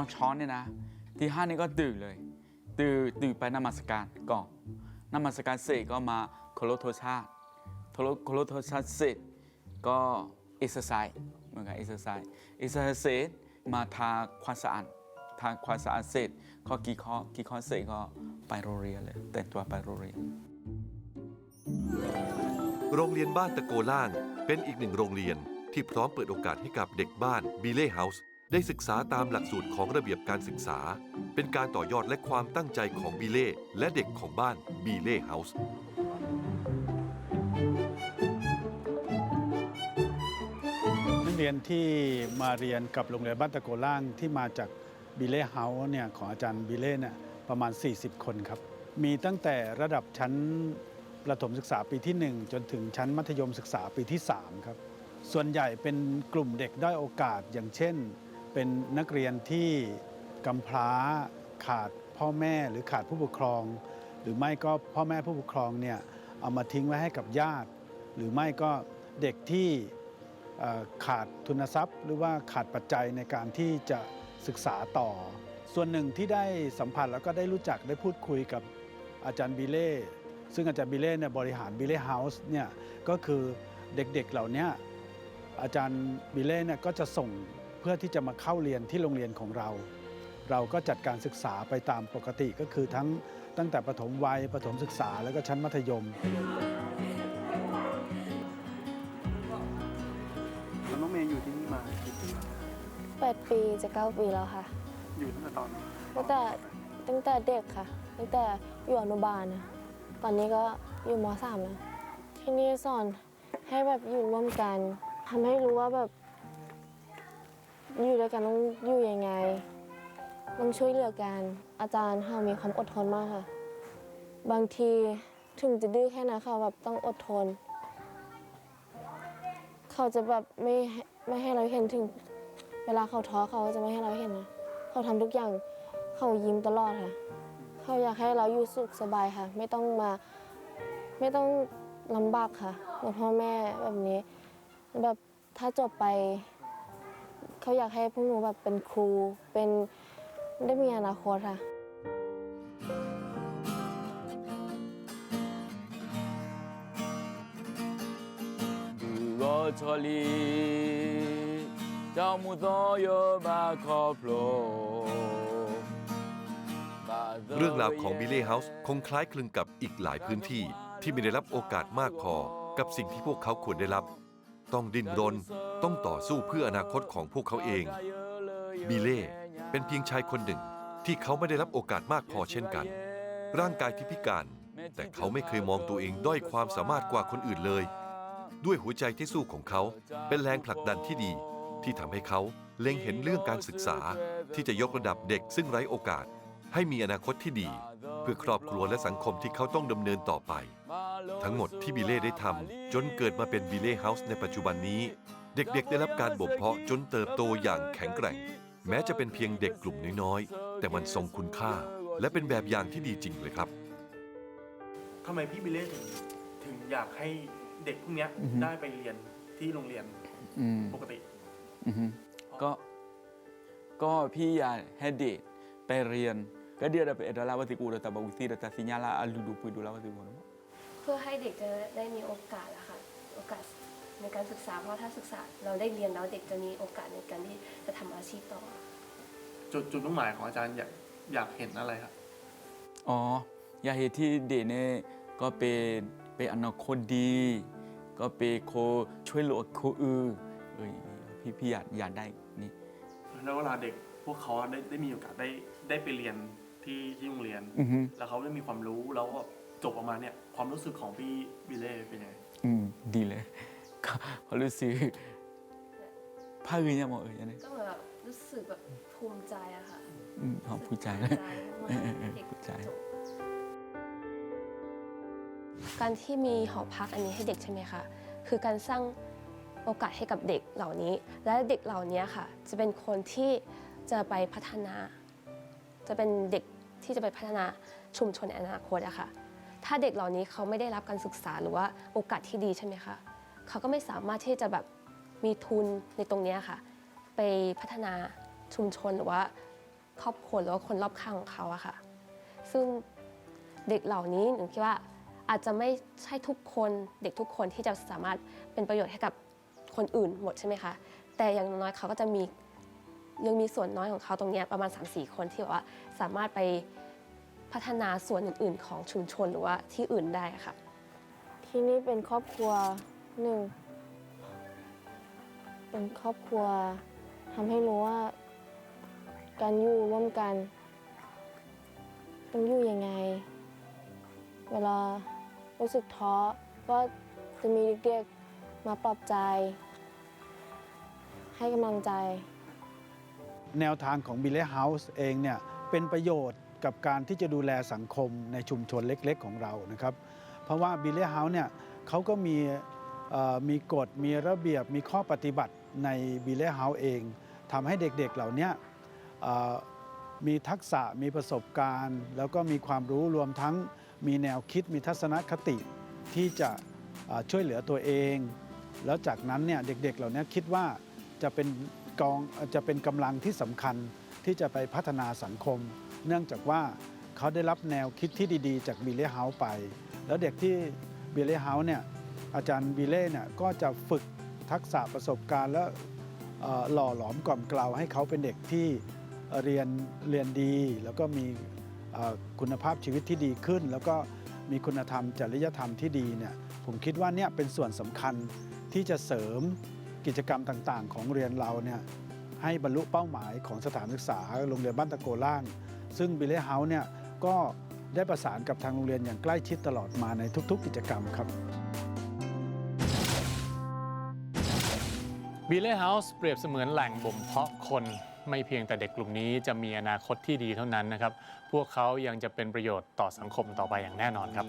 อนช้าเนี่ยนะที่ห้านี่ก็ตื่นเลย ตื่นตื่นไปนมัสการก่อนนมัสการเสร็จก็มาเคารพธงชาติเคารพเครพธงชาติเสร็จก็เอ็กซ์ไซส์เหมือนกับเอ็กซ์ไซส์เอ็กซ์ไซส์เสร็จมาทาความสะอาดทาความสะอาดเสร็จก็กี่ข้อกี่ข้อเสร็จก็ไปโรงเรียนเลยแต่งตัวไปโรงเรียนโรงเรียนบ้านตะโกล่าง เป็นอีกหนึ่งโรงเรียนที่พร้อมเปิดโอกาสให้กับเด็กบ้านบีเล่เฮาส์ ได้ศึกษาตามหลักสูตรของระเบียบการศึกษา เป็นการต่อยอดและความตั้งใจของบีเล่และเด็กของบ้านบีเล่เฮาส์นักเรียนที่มาเรียนกับโรงเรียนบ้านตะโกล่างที่มาจากบิเล่เฮาส์เนี่ยของอาจารย์บิเล่เนี่ยประมาณ 40 คนครับ มีตั้งแต่ระดับชั้นประถมศึกษาปีที่ 1 จนถึงชั้นมัธยมศึกษาปีที่ 3 ครับ ส่วนใหญ่เป็นกลุ่มเด็กด้อยโอกาสอย่างเช่น เป็นนักเรียนที่กำพร้าขาดพ่อแม่หรือขาดผู้ปกครอง หรือไม่ก็พ่อแม่ผู้ปกครองเนี่ยเอามาทิ้งไว้ให้กับญาติ หรือไม่ก็เด็กที่ขาดทุนทรัพย์ หรือว่าขาดปัจจัยในการที่จะศึกษาต่อ ส่วนหนึ่งที่ได้สัมผัสแล้วก็ได้รู้จักได้พูดคุยกับอาจารย์บิเล่ซึ่งอาจารย์บิเล่เนี่ยบริหารบิเล่เฮาส์เนี่ยก็คือเด็กๆเหล่านี้อาจารย์บิเล่เนี่ยก็จะส่ง เพื่อที่จะมาเข้าเรียนที่โรงเรียนของเรา เราก็จัดการศึกษาไปตามปกติก็คือทั้งตั้งแต่ประถมวัยประถมศึกษาแล้วก็ชั้นมัธยมแล้วน้องเมย์อยู่ที่นี่มากี่ปีแล้วแปดปีจะเก้าปีแล้วค่ะ อยู่ตั้งแต่ตอนตั้งแต่ตั้งแต่เด็กค่ะ ตั้งแต่อยู่อนุบาลนะตอนนี้ก็อยู่มสามแล้วที่นี่สอนให้แบบอยู่ร่วมกันทำให้รู้ว่าแบบ อยู่ด้วยกันต้องอยู่ยังไง ต้องช่วยเหลือกัน อาจารย์เขามีความอดทนมากค่ะ บางทีถึงจะดื้อแค่ไหนเขาแบบต้องอดทน เขาจะแบบไม่ไม่ให้เราเห็นถึง เวลาเขาท้อเขาจะไม่ให้เราเห็นนะเขาทำทุกอย่างเขายิ้มตลอดค่ะ เขาอยากให้เราอยู่สุขสบายค่ะ ไม่ต้องมาไม่ต้องลำบากค่ะเหมือนพ่อแม่แบบนี้ แบบถ้าจบไป เขาอยากให้พวกหนูแบบเป็นครู เป็นได้มีอนาคตค่ะ 어철이 무서여 마커플로 เรื่องราวของบิลเล่เฮาส์คงคล้ายคลึงกับอีกหลายพื้นที่ที่ไม่ได้รับโอกาสมากพอกับสิ่งที่พวกเขาควรได้รับ ต้องดิ้นรน ต้องต่อสู้เพื่ออนาคตของพวกเขาเองบิเล่เป็นเพียงชายคนหนึ่งที่เขาไม่ได้รับโอกาสมากพอเช่นกัน ร่างกายที่พิการ แต่เขาไม่เคยมองตัวเองด้อยความสามารถกว่าคนอื่นเลย ด้วยหัวใจที่สู้ของเขาเป็นแรงผลักดันที่ดี ที่ทำให้เขาเล็งเห็นเรื่องการศึกษาที่จะยกระดับเด็กซึ่งไร้โอกาส ให้มีอนาคตที่ดี เพื่อครอบครัวและสังคมที่เขาต้องดำเนินต่อไป ทั้งหมดที่บิเล่ได้ทำจนเกิดมาเป็นบิเล่เฮาส์ในปัจจุบันนี้ เด็กๆ ได้รับการบ่มเพาะจนเติบโตอย่างแข็งแกร่ง แม้จะเป็นเพียงเด็กกลุ่มน้อยๆ แต่มันทรงคุณค่า และเป็นแบบอย่างที่ดีจริงเลยครับ ทำไมพี่บิเล่ถึงถึงอยากให้เด็กพวกเนี้ยอือฮึได้ไปเรียนที่โรงเรียนอืมปกติ อือฮึก็ก็พี่อยากให้เด็กไปเรียนก็เดียวเราไปเอดลาวติกูเราแต่บางทีเราแต่สิญญาลาอาลูดูปุยดูลาวติกูนะ เพื่อให้เด็กจะได้มีโอกาสอะค่ะโอกาสในการศึกษาเพราะถ้าศึกษาเราได้เรียนแล้วเด็กจะมีโอกาสในการที่จะทำอาชีพต่อ จุดจุดมุ่งหมายของอาจารย์อยากอยากเห็นอะไรครับ อ๋อ อยากเห็นที่เด็กเนี่ยก็เป็นเป็นอนาคตดี ก็เป็นคนช่วยเหลือคนอื่นเอ้ยพี่พี่อยากอยากได้นี่แล้วเวลาเด็กพวกเขาได้ได้มีโอกาสได้ได้ไปเรียนที่ที่โรงเรียน อือฮึ แล้วเขาได้มีความรู้แล้วแบบ จบออกมาเนี่ยความรู้สึกของพี่บิเล่เป็นยังไงอืมดีเลยก็เขารู้สึกภาคอื่นยังมองเอ่ยเนี่ยก็เหมือนแบบรู้สึกแบบภูมิใจอะค่ะอืมเขาพูดใจภูเลยมิใจเมื่เออเออเอออเด็กภูมิใจจบ การที่มีหอพักอันนี้ให้เด็กใช่ไหมคะ คือการสร้างโอกาสให้กับเด็กเหล่านี้ และเด็กเหล่านี้ค่ะ จะเป็นคนที่จะไปพัฒนา จะเป็นเด็กที่จะไปพัฒนาชุมชนในอนาคตอะค่ะ ถ้าเด็กเหล่านี้เขาไม่ได้รับการศึกษาหรือว่าโอกาสที่ดีใช่ไหมคะเขาก็ไม่สามารถที่จะแบบมีทุนในตรงนี้ค่ะ ไปพัฒนาชุมชนหรือว่าครอบครัวหรือว่าคนรอบข้างของเขาอะค่ะ ซึ่งเด็กเหล่านี้หนูคิดว่าอาจจะไม่ใช่ทุกคนเด็กทุกคนที่จะสามารถเป็นประโยชน์ให้กับคนอื่นหมดใช่ไหมคะแต่อย่างน้อยเขาก็จะมียังมีส่วนน้อยของเขาตรงนี้ประมาณ 3-4 คนที่แบบว่าสามารถไป พัฒนาส่วนอื่น ๆ ของชุมชนหรือว่าที่อื่นได้ค่ะ ที่นี่เป็นครอบครัวหนึ่งเป็นครอบครัวทำให้รู้ว่า การอยู่ร่วมกันต้องอยู่ยังไง เวลารู้สึกท้อก็จะมีเด็กๆมาปลอบใจ ให้กำลังใจ แนวทางของ b i l l e House เองเนี่ยเป็นประโยชน์ กับการที่จะดูแลสังคมในชุมชนเล็ก ๆ ของเรานะครับ เพราะว่า b i l l e House เนี่ยเขาก็มีมีกฎมีระเบียบมีข้อปฏิบัติใน b i l l e House เองทำให้เด็กๆเหล่านี้มีทักษะมีประสบการณ์ แล้วก็มีความรู้รวมทั้งมีแนวคิดมีทัศนคติที่จะช่วยเหลือตัวเอง แล้วจากนั้นเนี่ยเด็กๆ เหล่านี้คิดว่าจะเป็นกองจะเป็นกำลังที่สำคัญ ที่จะไปพัฒนาสังคม เนื่องจากว่าเขาได้รับแนวคิดที่ดีๆ จากบิลเล่เฮาส์ไป แล้วเด็กที่บิลเล่เฮาส์เนี่ยอาจารย์บิลเล่เนี่ยก็จะฝึกทักษะประสบการณ์และหล่อหลอมกล่อมกล่าวให้เขาเป็นเด็กที่เรียนเรียนดี แล้วก็มีคุณภาพชีวิตที่ดีขึ้น แล้วก็มีคุณธรรมจริยธรรมที่ดีเนี่ยผมคิดว่าเนี่ยเป็นส่วนสำคัญที่จะเสริมกิจกรรมต่างๆ ของเรียนเราเนี่ย ให้บรรลุเป้าหมายของสถานศึกษาโรงเรียนบ้านตะโกล่าง ซึ่งบิลเล่เฮาส์เนี่ยก็ได้ประสานกับทางโรงเรียนอย่างใกล้ชิดตลอดมาในทุก ๆ กิจกรรมครับบิลเล่เฮาส์เปรียบเสมือนแหล่งบ่มเพาะคนไม่เพียงแต่เด็กกลุ่มนี้จะมีอนาคตที่ดีเท่านั้นนะครับ พวกเขายังจะเป็นประโยชน์ต่อสังคมต่อไปอย่างแน่นอนครับ